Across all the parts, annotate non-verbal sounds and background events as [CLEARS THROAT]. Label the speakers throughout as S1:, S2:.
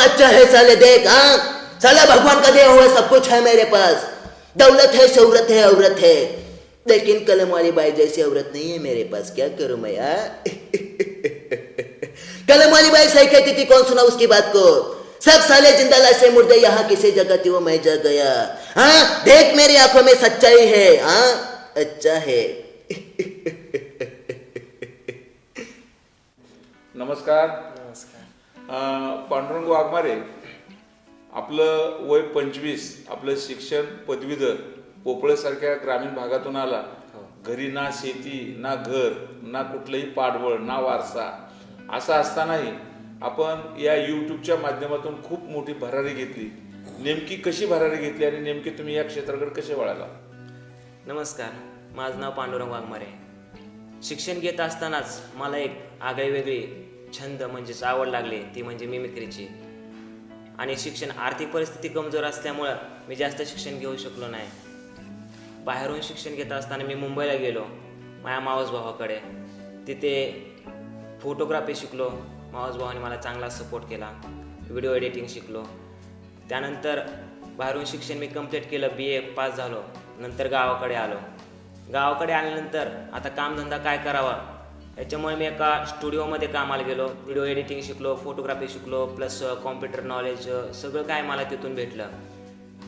S1: अच्छा है, साले देख हाँ। साला भगवान का दिया हुआ, सब कुछ है मेरे पास। दौलत है, शौहरत है, औरत है। लेकिन कलम वाली बाई जैसी औरत नहीं है मेरे पास, क्या करूँ मैं हाँ? [LAUGHS] कलम वाली बाई सही कहती थी, कौन सुना उसकी बात को? सब साले ज़िंदा लाशे मुर्दे यहाँ किसी जगह थी वो, मैं जा गया। हाँ देख मेरी आँखों में सच्चाई है हाँ। अच्छा है। [LAUGHS]
S2: नमस्कार। पांडुरंग वाघमारे आपलं वय पंचवीस आपलं शिक्षण पदवीधर पोपळेसारख्या ग्रामीण भागातून आला. घरी ना शेती ना घर ना कुठलंही पाठबळ ना वारसा असं असतानाही आपण या यूट्यूबच्या माध्यमातून खूप मोठी भरारी घेतली. नेमकी कशी भरारी घेतली आणि नेमकी तुम्ही या क्षेत्राकडे कसे वळाला?
S3: नमस्कार माझं नाव पांडुरंग वाघमारे. शिक्षण घेत असतानाच मला एक आगळी वेगळी छंद म्हणजेच आवड लागली ती म्हणजे मिमिक्रीची आणि शिक्षण आर्थिक परिस्थिती कमजोर असल्यामुळं मी जास्त शिक्षण घेऊ शकलो नाही. बाहेरून शिक्षण घेत असताना मी मुंबईला गेलो माझ्या मावसभावाकडे. तिथे फोटोग्राफी शिकलो मावसभावाने मला चांगला सपोर्ट केला. व्हिडिओ एडिटिंग शिकलो. त्यानंतर बाहेरून शिक्षण मी कंप्लीट केलं बी ए पास झालो. नंतर गावाकडे आलो. गावाकडे आल्यानंतर आता कामधंदा काय करावा? याच्यामुळे मी एका स्टुडिओमध्ये कामाला गेलो. व्हिडिओ एडिटिंग शिकलो फोटोग्राफी शिकलो प्लस कॉम्प्युटर नॉलेज सगळं काय मला तिथून भेटलं.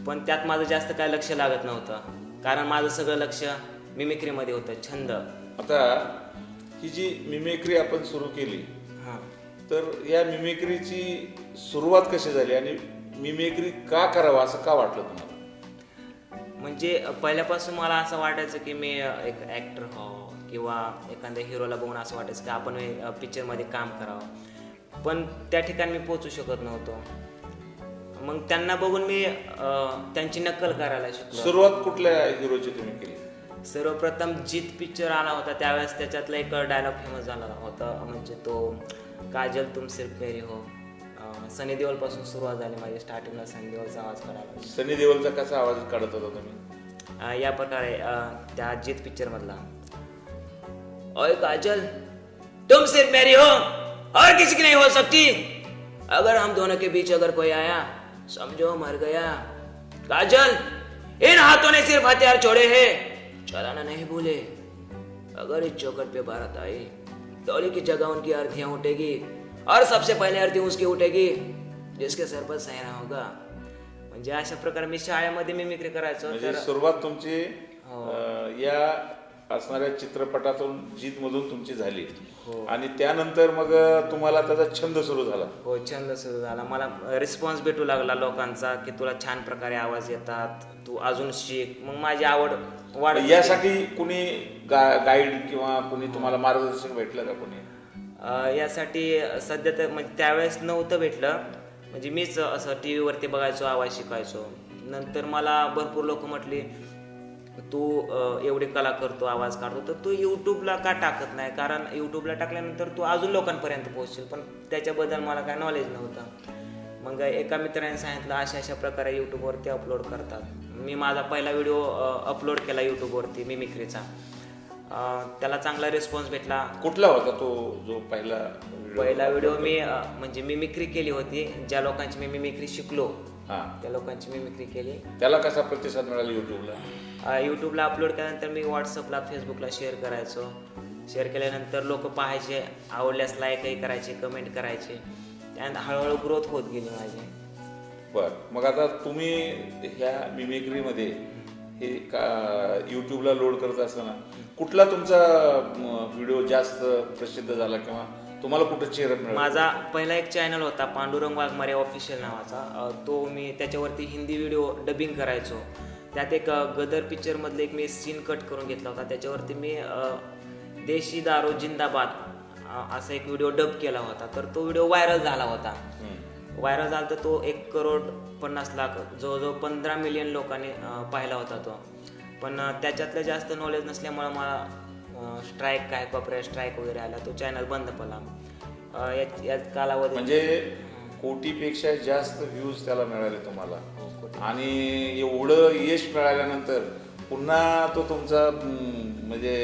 S3: पण त्यात माझं जास्त काय लक्ष लागत नव्हतं. कारण माझं सगळं लक्ष मिमिक्रीमध्ये होतं छंद.
S2: आता ही जी मिमेक्री आपण सुरू केली
S3: हां.
S2: तर या मिमिक्रीची सुरुवात कशी झाली आणि मिमिक्री का करावं असं का वाटलं तुम्हाला?
S3: म्हणजे पहिल्यापासून मला असं वाटायचं की मी एक ॲक्टर हो किंवा एखाद्या हिरोला बघून असं वाटायचं की आपण पिक्चरमध्ये काम करावं. पण त्या ठिकाणी मी पोचू शकत नव्हतो. मग त्यांना बघून मी त्यांची नक्कल करायला शिकलो.
S2: सुरुवात कुठल्या हिरोची तुम्ही केली?
S3: सर्वप्रथम जीत पिक्चर आला होता त्यावेळेस त्याच्यातला एक डायलॉग फेमस झाला होता. म्हणजे तो काजल तुम सिर्फ मेरी हो. सनी देओलपासून सुरुवात झाली माझी स्टार्टिंगला सनी देओलचा आवाज काढायला.
S2: सनी देओलचा कसा आवाज काढत होता तुम्ही?
S3: या प्रकारे त्या जीत पिक्चर मधला. ओए काजल तुम सिर्फ़ मेरी हो और किसी की नहीं हो सकती। अगर हम दोनों के बीच अगर कोई आया समझो मर गया। काजल इन हाथों ने सिर्फ़ हथियार छोड़े हैं। चलाना नहीं भूले। अगर इस चौकट पे भारत आई डोली की जगह उनकी अर्थियाँ उठेगी और सबसे पहले अर्थी उसकी उठेगी जिसके सर पर सहरा होगा। म्हणजे अशा प्रकारे मी शाळेमध्ये मिमिक्री करायचो
S2: म्हणजे सुरुवात तुमची अं, या असणाऱ्या चित्रपटातून जीत मधून तुमची झाली.
S3: हो.
S2: आणि त्यानंतर मग तुम्हाला त्याचा छंद सुरू झाला.
S3: हो छंद सुरू झाला. मला रिस्पॉन्स भेटू लागला लोकांचा की तुला छान प्रकारे आवाज येतात तू अजून शिक. मग माझी आवड वाढ
S2: यासाठी कुणी गाईड किंवा कुणी तुम्हाला मार्गदर्शन भेटलं का कुणी?
S3: यासाठी सध्या तर म्हणजे त्यावेळेस नव्हतं भेटलं. म्हणजे मीच असं टी व्हीवरती बघायचो आवाज शिकायचो नंतर मला भरपूर लोक म्हटली तू एवढी कला करतो आवाज काढतो तर तू यूट्यूबला का टाकत नाही? कारण यूट्यूबला टाकल्यानंतर तू अजून लोकांपर्यंत पोहोचशील पण त्याच्याबद्दल मला काय नॉलेज नव्हतं. मग एका मित्राने सांगितलं अशा अशा प्रकारे यूट्यूबवरती अपलोड करतात. मी माझा पहिला व्हिडिओ अपलोड केला यूट्यूबवरती मिमिक्रीचा त्याला चांगला रिस्पॉन्स भेटला.
S2: कुठला होता तो जो पहिला?
S3: पहिला व्हिडिओ मी म्हणजे मिमिक्री केली होती ज्या लोकांची मी मिमिक्री शिकलो. त्या लोकांची मिमिक्री केली.
S2: त्याला कसा प्रतिसाद मिळाला युट्यूबला
S3: यूट्यूबला अपलोड केल्यानंतर मी व्हॉट्सअपला फेसबुकला शेअर करायचो. शेअर केल्यानंतर लोक पाहायचे आवडल्यास लाईकही करायचे कमेंट करायचे. त्यानंतर हळूहळू ग्रोथ होत गेली माझी.
S2: बर. मग आता तुम्ही ह्या मिमिक्रीमध्ये हे का यूट्यूबला लोड करत असताना कुठला तुमचा व्हिडिओ जास्त प्रसिद्ध झाला किंवा तुम्हाला कुठं चेहरा मिळाला?
S3: माझा पहिला एक चॅनल होता पांडुरंग वाघमारे ऑफिशियल नावाचा. तो मी त्याच्यावरती हिंदी व्हिडिओ डबिंग करायचो. त्यात एक गदर पिक्चरमधले एक मी सीन कट करून घेतला होता. त्याच्यावरती मी देशी दारू जिंदाबाद असा एक व्हिडिओ डब केला होता. तर तो व्हिडिओ व्हायरल झाला होता. व्हायरल झाला तर तो एक करोड पन्नास लाख जवळजवळ पंधरा मिलियन लोकांनी पाहिला होता तो. पण त्याच्यातलं जास्त नॉलेज नसल्यामुळं मला स्ट्राईक काय कॉपरेट स्ट्राईक वगैरे आला. तो चॅनल बंद पडला. या कालावधी
S2: म्हणजे कोटीपेक्षा जास्त व्ह्यूज त्याला मिळाले तुम्हाला. आणि एवढं यश मिळाल्यानंतर पुन्हा तो तुमचा म्हणजे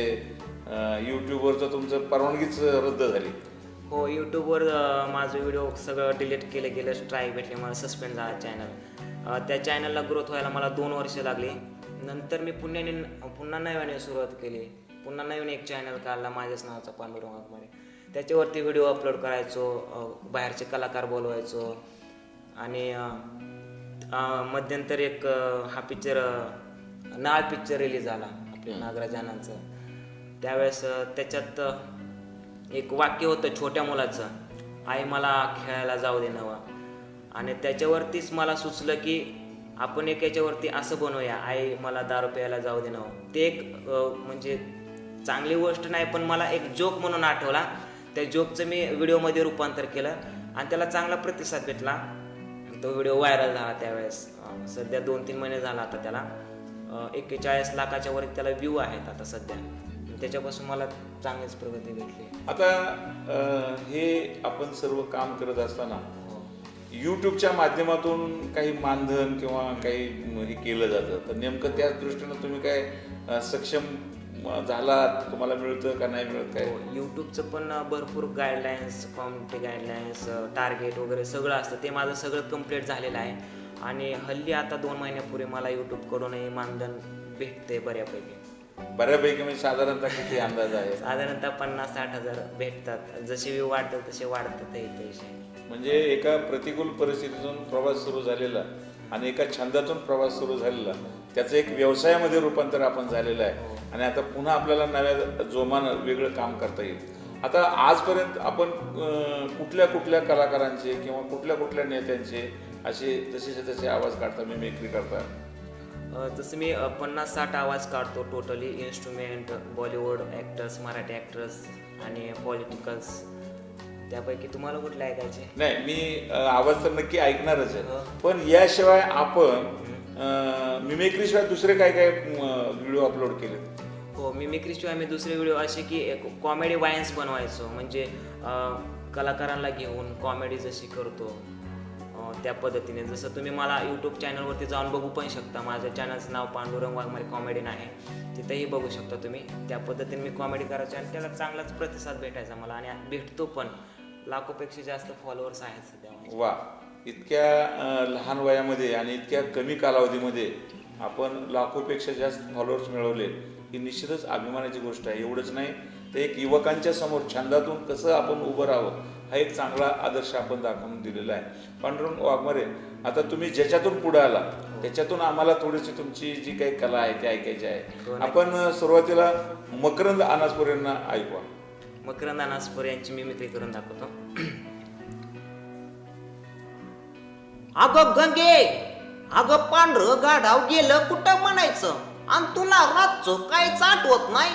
S2: युट्यूबवरचं तुमचं परवानगीच रद्द झाली.
S3: हो यूट्यूबवर माझं व्हिडिओ सगळं डिलीट केलं गेलं स्ट्राईक भेटले मला सस्पेंड झाला चॅनल त्या चॅनलला ग्रोथ व्हायला मला दोन वर्ष लागली. नंतर मी पुण्याने पुन्हा नव्याने सुरुवात केली. पुन्हा नवीन एक चॅनल काढला माझ्याच नावाचा पांडुरंगामध्ये त्याच्यावरती व्हिडिओ अपलोड करायचो बाहेरचे कलाकार बोलवायचो. आणि मध्यंतर एक हा पिक्चर नाळ पिक्चर रिलीज झाला आपल्या नागराज आनंदचं त्यावेळेस त्याच्यात एक वाक्य होतं छोट्या मुलाचं आई मला खेळायला जाऊ दे नवा. आणि त्याच्यावरतीच मला सुचलं की आपण एक याच्यावरती असं बनवूया. आई मला दारू प्यायला जाऊ दे नवा. ते एक म्हणजे चांगली गोष्ट नाही पण मला एक जोक म्हणून आठवला. त्या जोकचं मी व्हिडिओमध्ये रूपांतर केलं आणि त्याला चांगला प्रतिसाद भेटला. तो व्हिडिओ व्हायरल झाला त्यावेळेस. सध्या दोन तीन महिने झाला आता त्याला. एक्केचाळीस लाखाच्या वर त्याला व्ह्यू आहेत आता सध्या. त्याच्यापासून मला चांगलीच प्रगती भेटली.
S2: आता हे आपण सर्व काम करत असताना यूट्यूबच्या माध्यमातून काही मानधन किंवा काही हे केलं जातं. तर नेमकं त्याच दृष्टीनं तुम्ही काय सक्षम झालात तुम्हाला मिळतं का नाही मिळत काय?
S3: हो यूट्यूबचं पण भरपूर गाईडलाईन्स कॉम्युनिटी गाईडलाईन्स टार्गेट वगैरे सगळं असतं. ते माझं सगळं कंप्लीट झालेलं आहे. आणि हल्ली आता दोन महिन्यापूर्वी मला यूट्यूबकडूनही मानधन भेटते बऱ्यापैकी.
S2: बऱ्यापैकी म्हणजे साधारणतः किती अंदाज आहे?
S3: साधारणतः पन्नास साठ हजार भेटतात. जसे व्ह्यू वाढतात तसे वाढतात हे पैसे.
S2: म्हणजे एका प्रतिकूल परिस्थितीतून प्रवास सुरू झालेला. आणि एका छंदातून प्रवास सुरू झालेला. त्याचं एक व्यवसायामध्ये रूपांतर आपण झालेलं आहे. आणि आता पुन्हा आपल्याला नव्या जोमानं वेगळं काम करता येईल. आता आजपर्यंत आपण कुठल्या कुठल्या कलाकारांचे किंवा कुठल्या कुठल्या नेत्यांचे असे जसेचे तसे आवाज काढता मिमिक्री करता?
S3: अ, तसं मी पन्नास साठ आवाज काढतो totally instrument Bollywood actors Marathi actors आणि पॉलिटिकल्स त्यापैकी तुम्हाला कुठले ऐकायचे
S2: नाही मी आवाज तर नक्की ऐकणारच
S3: हो.
S2: आहे पण याशिवाय आपण मिमिक्रीशिवाय दुसरे काय काय व्हिडिओ अपलोड केले
S3: हो मिमिक्रीशिवाय मी दुसरे व्हिडिओ असे की एक कॉमेडी वायन्स बनवायचो. म्हणजे कलाकारांना घेऊन कॉमेडी जशी करतो त्या पद्धतीने. जसं तुम्ही मला यूट्यूब चॅनलवरती जाऊन बघू पण शकता. माझ्या चॅनलचं नाव पांडुरंग वाघमारे कॉमेडीन आहे तिथेही बघू शकता तुम्ही. त्या पद्धतीने मी कॉमेडी करायचो आणि त्याला चांगलाच प्रतिसाद भेटायचा मला. आणि भेटतो पण. लाखोपेक्षा जास्त फॉलोअर्स आहेत सध्या माझे.
S2: वा. इतक्या अं, लहान वयामध्ये आणि इतक्या कमी कालावधीमध्ये आपण लाखोपेक्षा जास्त फॉलोअर्स मिळवले ही निश्चितच अभिमानाची गोष्ट आहे. एवढंच नाही तर एक युवकांच्या समोर छंदातून कसं आपण उभं राहावं हा एक चांगला आदर्श आपण दाखवून दिलेला आहे. पांडुरंग वाघमारे आता तुम्ही ज्याच्यातून पुढे आला त्याच्यातून आम्हाला थोडीशी तुमची जी काही कला आहे ती ऐकायची
S3: हो,
S2: आहे
S3: नक्कीच.
S2: आपण अं, सुरुवातीला मकरंद अनासपुरेंना ऐकवा
S3: मकरंद अनासपुर यांची मिमिक्री करून दाखवतो. [CLEARS THROAT]
S4: अगं गंगे अगं पांढरं गाढाव गेलं कुठं म्हणायचं? आणि तुला रातचं काहीच आठवत नाही?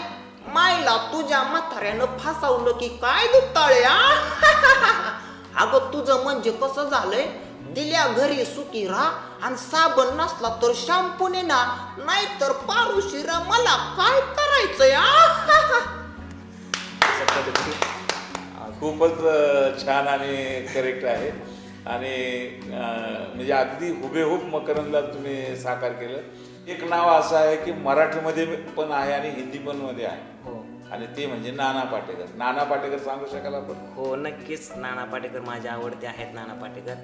S4: मायला तुझ्या म्हाताऱ्यानं फासावलं की काय दुत्ताळे आ? [LAUGHS] अगं तुझं म्हणजे कसं झालंय? दिल्या घरी सुखी राहा आणि साबण नसला तर शॅम्पूने ना नाहीतर पारुशिरा मला काय करायचं
S3: या [LAUGHS] पद्धतीने
S2: खूपच छान आणि करेक्ट आहे. आणि म्हणजे अगदी हुबेहूब मकरंदला तुम्ही साकार केलं. एक नाव असं आहे की मराठीमध्ये पण आहे आणि हिंदी पण मध्ये आहे.
S3: हो.
S2: आणि ते म्हणजे नाना पाटेकर. नाना पाटेकर सांगू शकाल आपण?
S3: हो नक्कीच. नाना पाटेकर माझे आवडते आहेत नाना पाटेकर.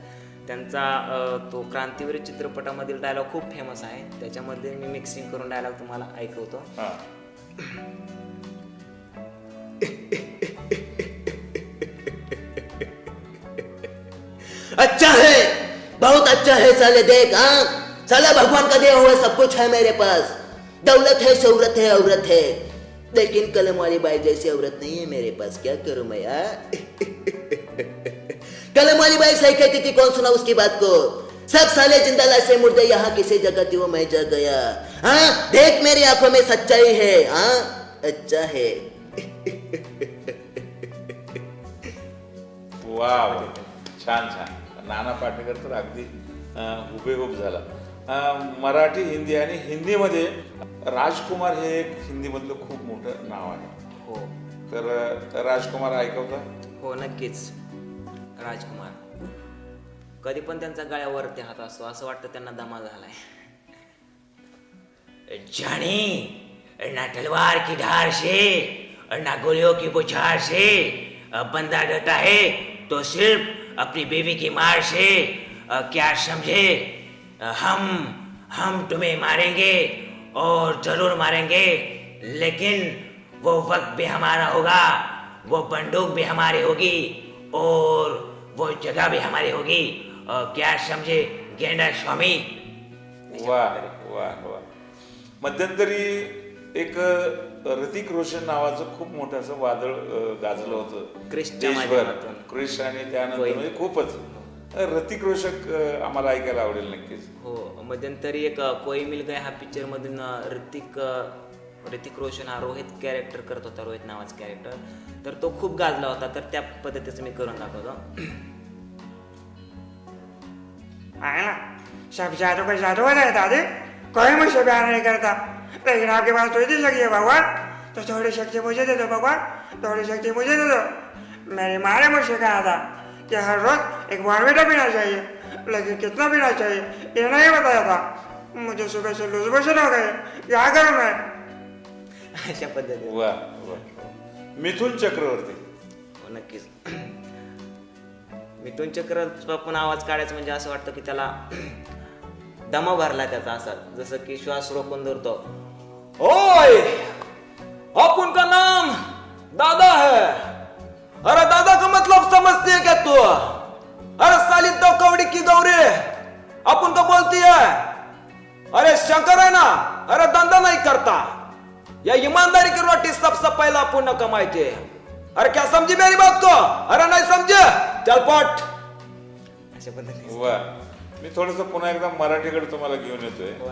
S3: त्यांचा तो क्रांतीवीर चित्रपटामधील डायलॉग खूप फेमस आहे. त्याच्यामध्ये मी मिक्सिंग करून डायलॉग तुम्हाला ऐकवतो.
S1: अच्छा है। बहुत अच्छा है, साले, देख हाँ। साला भगवान का दिया हुआ, सब कुछ है मेरे पास। दौलत है, शोहरत है, औरत है। लेकिन कलम वाली बाई जैसी औरत नहीं है मेरे पास। क्या करूँ मैं यार कलम वाली बाई सही कहती थी, कौन सुना उसकी बात को? सब साले ज़िंदा लाशे मुर्दे यहाँ किसी जगह थी वो मैं जग गया हाँ देख मेरी आँखों में सच्चाई है हाँ। अच्छा है।
S2: वाव. छान छान. नाना पाटेकर तर अगदी हुबेहूब झाला. मराठी हिंदी आणि हिंदीमध्ये राजकुमार हे एक हिंदीमधलं खूप मोठं नाव आहे.
S3: हो.
S2: तर राजकुमार ऐकवता?
S3: हो नक्कीच. राजकुमार. कधी पण त्यांचा गळ्यावरती हात असतो असं वाटतं त्यांना दमा झालाय.
S4: जानी ना तलवार की से और ना गोलियों की बुझार से
S3: बंदा डटा है तो सिर्फ़ अपनी बीवी की मार से क्या समझे? हम हम तुम्हें मारेंगे और ज़रूर मारेंगे, लेकिन वो वक्त भी हमारा होगा, वो बंदूक भी हमारी होगी और वो जगह भी हमारी होगी। और क्या समझे, गेंडा स्वामी?
S2: वाह वा वा मध्यंतरी एक ऋतिक रोशन नावाचं खूप मोठं असं वादळ गाजलं होतं. देशभर. क्रिश आणि त्यानंतर. म्हणजे खूपच. ऋतिक रोषक अ, आम्हाला ऐकायला आवडेल नक्कीच.
S3: हो मध्यंतरी एक कोई मिल गया हा पिक्चर मधून ऋतिक ऋतिक रोशन हा रोहित कॅरेक्टर करत होता रोहित नावाचा कॅरेक्टर तर तो खूप गाजला होता तर त्या पद्धतीचं मी करून दाखवतो.
S5: है ना? सब जादू का जादू हो दादी कोई मुझसे प्यार नहीं करता. लेकिन आपके पास तो इतनी शक्ति है भगवान. तो थोड़ी शक्ति मुझे दे दो भगवान. थोड़ी शक्ति मुझे दे दो मेरी माँ ने मुझसे कहा था कि हर रोज एक बॉर्नविटा पीना चाहिए. लेकिन कितना पीना चाहिए? ये नहीं बताया था. मुझे सुबह से लूज मोशन हो गए. क्या करूँ मैं?
S3: अशा पद्धतीने.
S2: वा वा मिथुन चक्रवर्ती.
S3: हो नक्कीच. मिथुन चक्रचा पण आवाज काढायचा म्हणजे असं वाटतं की त्याला दमा भरला त्याचा असा. जसं की श्वास रोखून धरतो. ओय! अपन का नाम? दादा है. अरे दादा का मतलब समझती है क्या तू? अरे साली दो कवड़ी की गौरी अपन को बोलती है अरे शंकर है ना? अरे धंधा नहीं करता. या ईमानदारी की रोटी सबसे पहला पुण्य कमायचे. अरे क्या समझी मेरी बात को? अरे नहीं समझे? चल पट. अशा पद्धतीने.
S2: मी थोडस पुन्हा एकदा मराठीकडे तुम्हाला घेऊन येतोय
S3: हो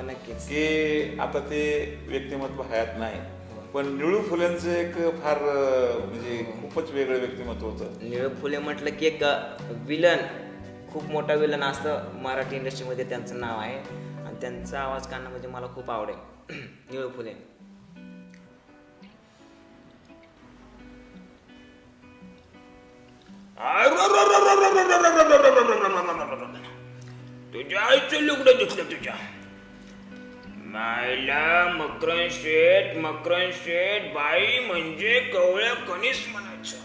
S2: की आता ते व्यक्तिमत्व हयात नाही पण निळू फुलेंचं एक फार म्हणजे खूपच वेगळं व्यक्तिमत्व होतं
S3: निळ फुले म्हटलं की एक विलन खूप मोठा विलन असतं मराठी इंडस्ट्रीमध्ये त्यांचं नाव आहे आणि त्यांचा आवाज काढणं म्हणजे मला खूप आवडेल निळ फुले
S6: तुझ्या आईचं लुगडं दिसलं तुझ्या. मायला मकरन शेठ मकरन शेठ बाई म्हणजे कवळ्या कणीस म्हणायचं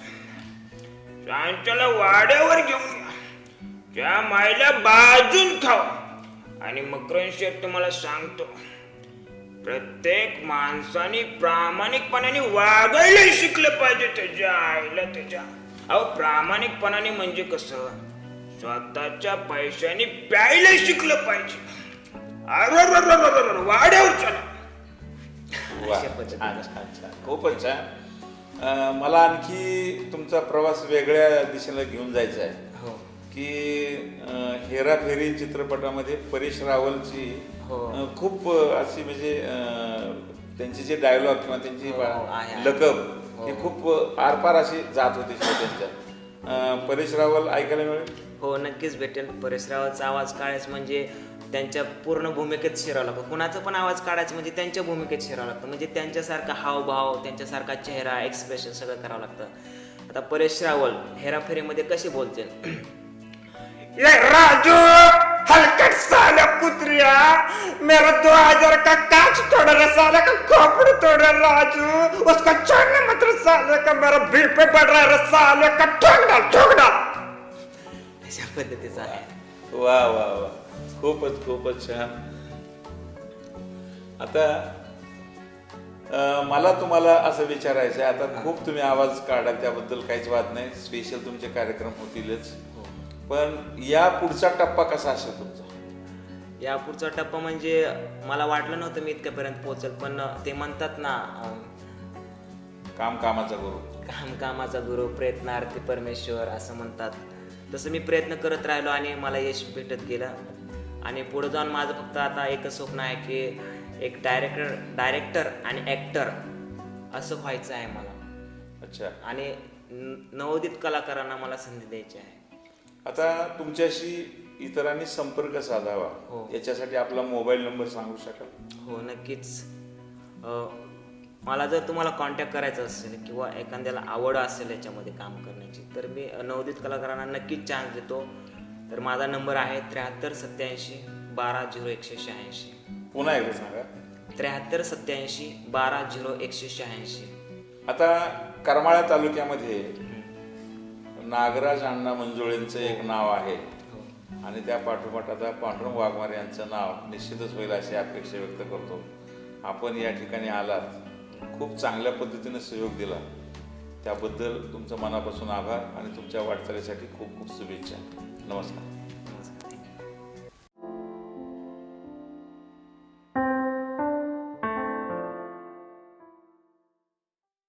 S6: सांच्याला वाड्यावर घेऊन या. त्या मायला बाजून खाव. आणि मकरन शेठ तुम्हाला सांगतो प्रत्येक माणसाने प्रामाणिकपणाने वागायला शिकलं पाहिजे त्याच्या आईला त्याच्या. अहो प्रामाणिकपणाने म्हणजे कसं? स्वतःच्या पैशाने प्यायला शिकलं पाहिजे. अररररररर, वाड्यावर
S2: वा. अच्छा, अच्छा. खूपच छान. मला आणखी तुमचा प्रवास वेगळ्या दिशेला घेऊन जायचा आहे. की अं, हेराफेरी चित्रपटामध्ये परेश रावलची खूप अशी म्हणजे त्यांचे जे डायलॉग किंवा त्यांची
S3: आहे,
S2: लकब
S3: हे.
S2: खूप आरपार अशी जात होती त्यांच्या परेश रावल ऐकायला मिळेल?
S3: हो नक्कीच भेटेल. परेशरावाचा आवाज काढायचं म्हणजे त्यांच्या पूर्ण भूमिकेत शिरावं लागतं. कुणाचा पण आवाज काढायचं म्हणजे त्यांच्या भूमिकेत शिरावं लागतं. म्हणजे त्यांच्यासारखा हावभाव त्यांच्यासारखा चेहरा एक्सप्रेशन सगळं करावं लागतं. आता परेश रावल हेराफेरीमध्ये कसे बोलतील?
S5: राजू हलकट साल्या कुत्रिया मेरा दो हजार का कांच तोड़ रहा साले का खोपड़ तोड़ रहा राजू. उसको छोड़ने मत रे साले का मेरा बीपी बढ़ रहा है साले का ठोक डाल ठोक डाल
S3: पद्धतीचं आहे.
S2: वा वा वा. खूपच खूपच छान. आता अं, मला तुम्हाला असं विचारायचं आहे. आता खूप तुम्ही आवाज काढाल त्याबद्दल काहीच वाद नाही. स्पेशल तुमचे कार्यक्रम होतीलच. पण या पुढचा टप्पा कसा असेल तुमचा?
S3: या पुढचा टप्पा म्हणजे मला वाटलं नव्हतं मी इतक्यापर्यंत पोहोचेल पण ते म्हणतात ना अं,
S2: काम कामाचा गुरु.
S3: काम कामाचा गुरु प्रयत्नार्थी परमेश्वर असं म्हणतात. तसं मी प्रयत्न करत राहिलो आणि मला यश भेटत गेलं. आणि पुढे जाऊन माझं फक्त आता एकच स्वप्न आहे की एक डायरेक्टर डायरेक्टर आणि ॲक्टर असं व्हायचं आहे मला.
S2: अच्छा.
S3: आणि नवोदित कलाकारांना मला संधी द्यायची आहे.
S2: आता तुमच्याशी इतरांनी संपर्क साधावा.
S3: हो.
S2: याच्यासाठी आपला मोबाईल नंबर सांगू शकाल?
S3: हो नक्कीच. मला जर तुम्हाला कॉन्टॅक्ट करायचा असेल किंवा एखाद्याला आवड असेल याच्यामध्ये काम करण्याची तर मी नवोदित कलाकारांना नक्कीच चान्स देतो. तर माझा नंबर आहे त्र्याहत्तर सत्याऐंशी बारा झिरो एकशे शहाऐंशी.
S2: पुन्हा एकदा सांगा.
S3: त्र्याहत्तर सत्याऐंशी बारा झिरो एकशे शहाऐंशी.
S2: आता करमाळा तालुक्यामध्ये नागराज अण्णा मंजुळेंचं एक नाव आहे. आणि त्या पाठोपाठ आता पांडुरंग वाघमारे यांचं नाव निश्चितच होईल अशी अपेक्षा व्यक्त करतो. आपण या ठिकाणी आलात. खूप चांगल्या पद्धतीने सहयोग दिला. त्याबद्दल तुमचं मनापासून आभार आणि तुमच्या वाटचालीसाठी खूप खूप शुभेच्छा. नमस्कार.